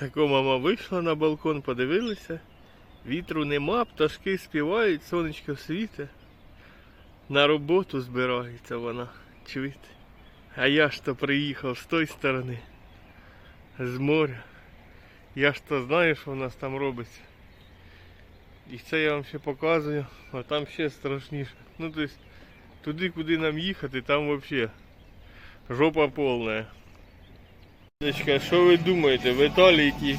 Тако мама вийшла на балкон, подивилася. Вітру нема, пташки співають, сонечко світе. На роботу збирається вона. Чуєте? А я ж то приїхав з тої сторони. З моря. Я ж то знаю, що в нас там робиться. І це я вам ще показую, а там ще страшніше. Ну тобто туди, куди нам їхати, там взагалі жопа повна. Що ви думаєте? В Італії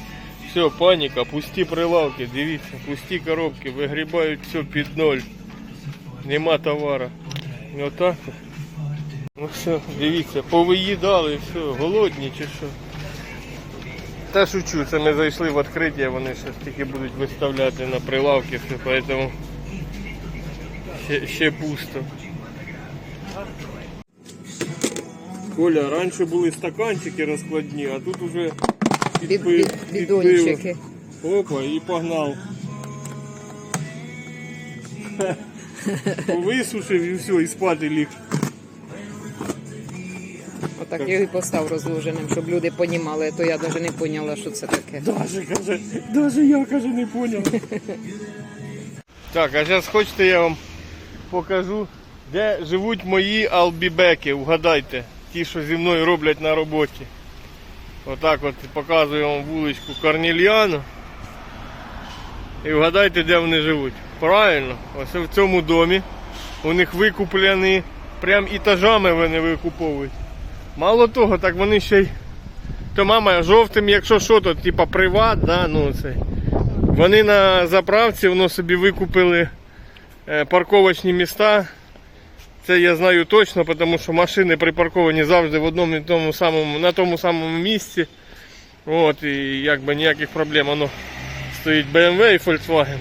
все, паніка, пусті прилавки, дивіться, пусті коробки, вигрібають все під ноль. Нема товара. І Отак. Ну все, дивіться, повиїдали, все, голодні чи що. Та шучу, це ми зайшли в відкриття, вони ще тільки будуть виставляти на прилавки, все, поэтому ще, ще пусто. Коля, раніше були стаканчики розкладні, а тут уже бідончики. Опа, і погнав. Висушив і все, і спати ліг. Отак я і постав розложеним, щоб люди понімали, то я навіть не поняла, що це таке. Даже каже, даже я каже не поняв. так, а зараз хочете я вам покажу, де живуть мої албібеки, угадайте, ті, що зі мною роблять на роботі. Отак от показую вам вуличку Корнільяну. І вгадайте, де вони живуть. Правильно, ось в цьому домі. У них викуплені, прям етажами вони викуповують. Мало того, так вони ще й то мама жовтим, якщо що, то типа приват, да, ну це. Вони на заправці воно собі викупили е, парковочні міста. Це я знаю точно, тому що машини припарковані завжди в одному і тому самому, на тому самому місці. От, і якби ніяких проблем. Воно стоїть BMW і Volkswagen.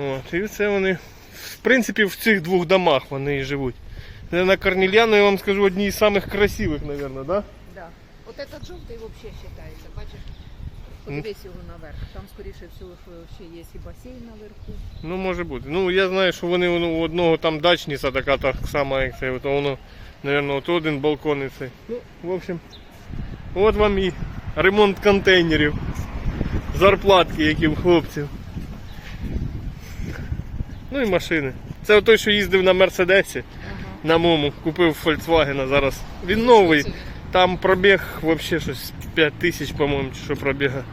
От, і це вони, в принципі, в цих двох домах вони і живуть. Це на Корнельяну, я вам скажу, одні з самих красивих, мабуть, да? Да. От этот жовтий взагалі вважається, бачиш? Подивись його наверх. Там, скоріше всього, ще є і басейн наверху. Ну, може бути. Ну, я знаю, що вони у одного там дачниця така так само, як це. То воно, мабуть, от один балкон і цей. Ну, в общем, от вам і ремонт контейнерів. Зарплатки, які в хлопців. Ну і машини. Це той, що їздив на Мерседесі, на мому, купив Volkswagen зараз. Він новий. Там пробіг взагалі щось 5 тисяч, по-моєму, чи що пробіга.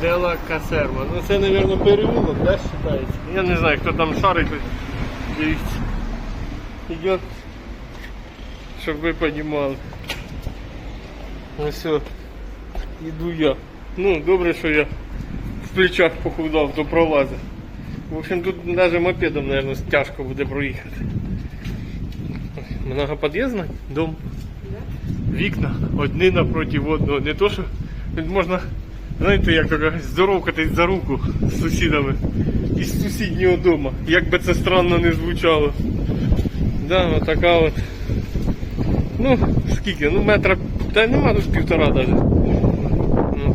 Дела Касерма. Ну це, мабуть, переулок, да, вважається? Я не знаю, хто там шарить. Дивіться. Йдет. Щоб ви розуміли. Ну все. Іду я. Ну, добре, що я в плечах похудав, то пролазить. В общем, тут навіть мопедом, мабуть, тяжко буде проїхати. Многопод'їзний дом. Вікна одні напроти одного. Не то, що тут можна, знаєте, як кажуть, здоровкатись за руку з сусідами із сусіднього дому. Як би це странно не звучало. Да, ну, отака от. Ну, скільки? Ну, метра та нема, ну півтора навіть. Ну.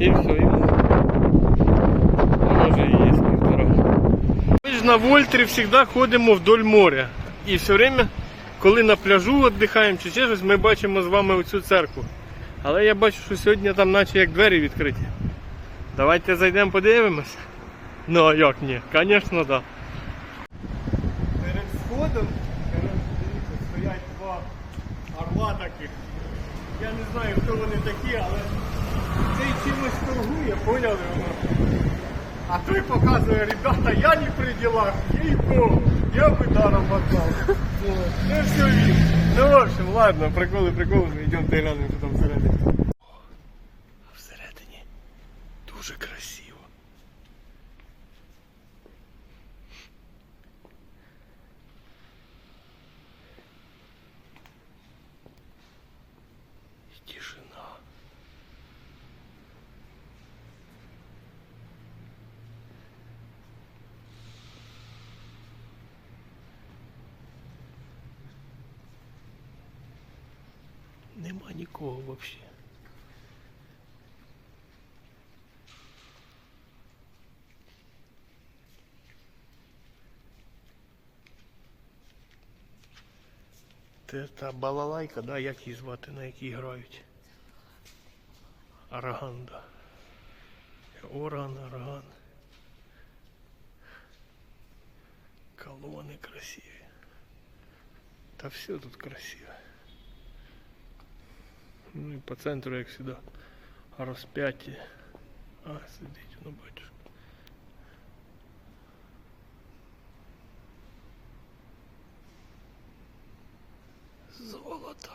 І все, і може і є півтора. Ми ж на Вольтері завжди ходимо вдоль моря. І все время, коли на пляжу віддихаємо чи ще щось, ми бачимо з вами оцю церкву. Але я бачу, що сьогодні там наче як двері відкриті. Давайте зайдемо подивимося. Ну а як ні? Звісно, так. Да. Перед сходом дивіться, стоять два орла таких. Я не знаю, хто вони такі, але цей чимось торгує, поняли воно? А той показує, ребята, я не при делах, їй богу, я би даром отдал. Ну все він. Ну в общем, ладно, приколи, приколи, йдемо глянемо, що там всередині. А всередині дуже красиво. І тишина. Нема нікого взагалі. Це та балалайка, да, як її звати, на якій грають. Араган, да. Орган, араган. Колони красиві. Та все тут красиве. Ну і по центру, як завжди, розп'яття. А, сидить, ну бачиш. Золото.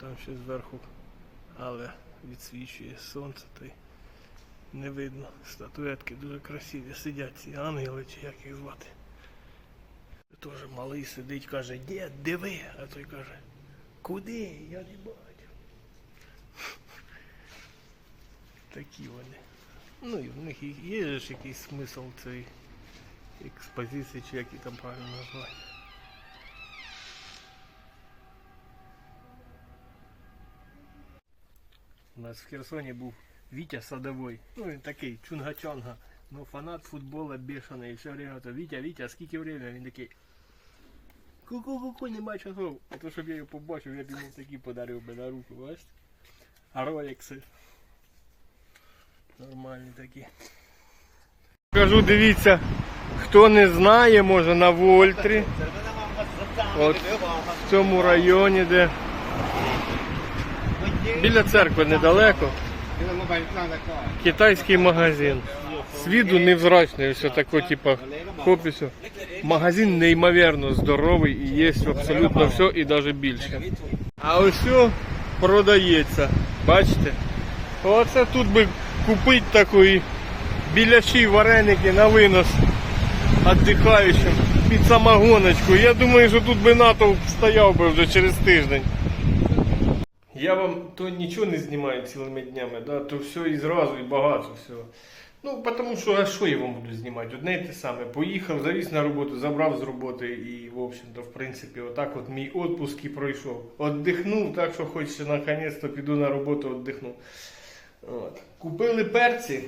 Там ще зверху, але відсвічує сонце, та й не видно. Статуетки дуже красиві. Сидять ці ангели, чи як їх звати. Теж малий сидить, каже, дід, диви, а той каже, куди? Я не бачу. Такі вони. Ну і в них є ж якийсь смисл цієї експозиції, чи як її там правильно назвати. У нас в Херсоні був Вітя Садовой. Ну він такий чунга-чонга. Ну фанат футбола бешений. І все время то Вітя, Вітя, скільки время? Він такий. Ку-ку-ку-ку, нема часов. А то щоб я його побачив, я б йому такі подарив би на руку, бачите? А ролекси. Нормальні такі. Кажу, дивіться, хто не знає, може на Вольтрі. От в цьому районі, де біля церкви недалеко. Китайський магазин. З виду невзрачний, все таке, типа, хопісю. Магазин неймовірно здоровий і є абсолютно все і навіть більше. А ось все продається. Бачите? Оце тут би купити такої біляші вареники на винос віддихаючим під самогоночку. Я думаю, що тут би натовп стояв би вже через тиждень. Я вам то нічого не знімаю цілими днями, да? то все і зразу, і багато всього. Ну, тому що, а що я вам буду знімати? Одне й те саме. Поїхав, завіз на роботу, забрав з роботи і, в общем-то, в принципі, отак от мій відпуск і пройшов. Отдихнув, так що хоч наконець-то піду на роботу, віддихну. От. Купили перці.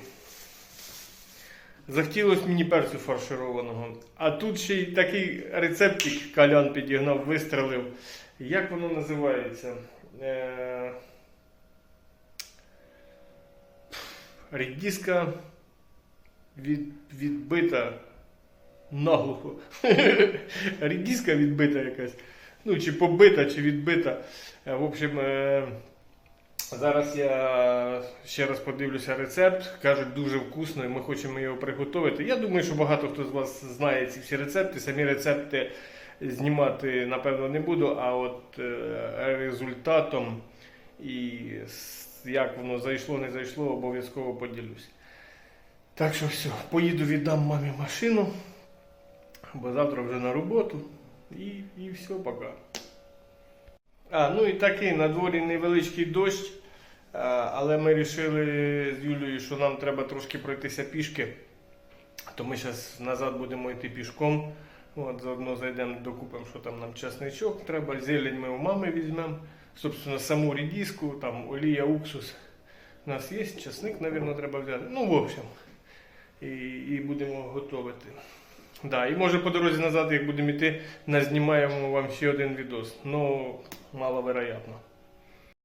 Захотілося мені перцю фаршированого. А тут ще й такий рецептик калян підігнав, вистрелив. Як воно називається? Е... Рідіска від... відбита наглухо. Рідіска відбита якась. Ну, чи побита, чи відбита. Е, В общем, е... зараз я ще раз подивлюся рецепт. Кажуть, дуже вкусно, і ми хочемо його приготувати. Я думаю, що багато хто з вас знає ці всі рецепти. Самі рецепти знімати, напевно, не буду, а от е, результатом і як воно зайшло, не зайшло, обов'язково поділюсь. Так що все, поїду віддам мамі машину, бо завтра вже на роботу. І, і все, пока. А, ну і такий на дворі невеличкий дощ. Але ми вирішили з Юлією, що нам треба трошки пройтися пішки. То ми зараз назад будемо йти пішком. От, заодно зайдемо, докупимо, що там нам чесничок треба, зелень ми у мами візьмемо. Собственно, саму редиску, там олія, уксус. У нас є, чесник, мабуть, треба взяти. Ну, в общем. І, і будемо готувати. Да, і може по дорозі назад, як будемо йти, назнімаємо вам ще один відос. Ну, маловероятно.